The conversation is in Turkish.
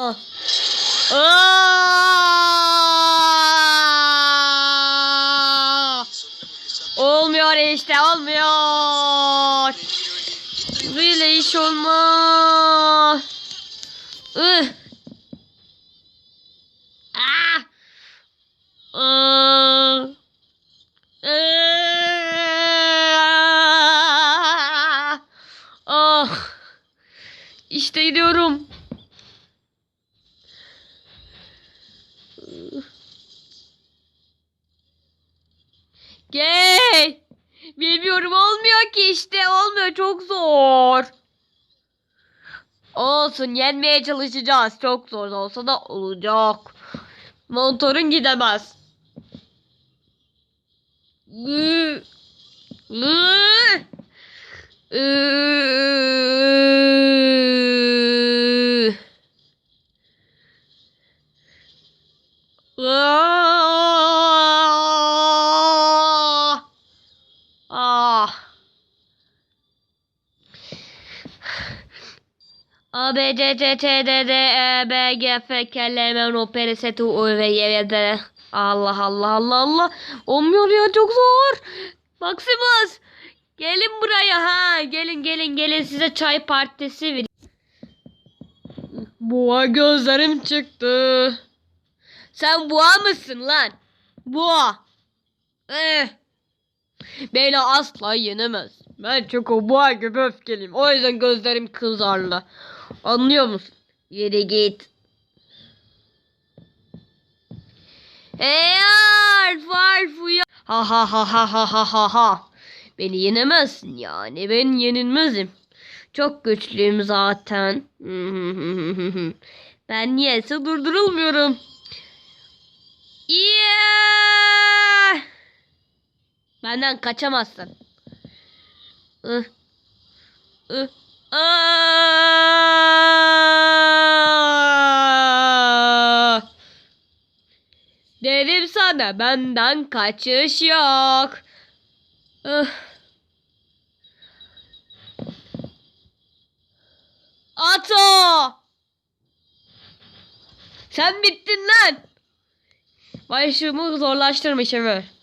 Aa! Olmuyor işte olmuyor. Böyle iş olmaz. Ah. Aa. Aa. Ah. İşte gidiyorum. Gel. Bilmiyorum olmuyor ki işte olmuyor çok zor. Olsun yenmeye çalışacağız. Çok zor olsa da olacak. Motorun gidemez. Aa! A B C C T D D E B G F K L M N O P R S T U V Y D Allah Allah Allah Allah. Olmuyor ya çok zor. Maximus gelin buraya ha. Gelin gelin gelin. Size çay partisi vereyim Boğa gözlerim çıktı. Sen boğa mısın lan? Boğa. Eh. Beni asla yenemez. Ben çok o boğa gibi öfkeliyim. O yüzden gözlerim kızarlı. Anlıyor musun? Yere git. Hey Alf Alf uyan. Ha ha ha ha ha ha ha ha. Beni yenemezsin yani. Ben yenilmezim. Çok güçlüyüm zaten. ben niyeyse durdurulmuyorum. Yeah! Benden kaçamazsın. Ih. Ih. Dedim sana benden kaçış yok. Ih. Ato! Sen bittin lan. İşimi zorlaştırmış Ömür.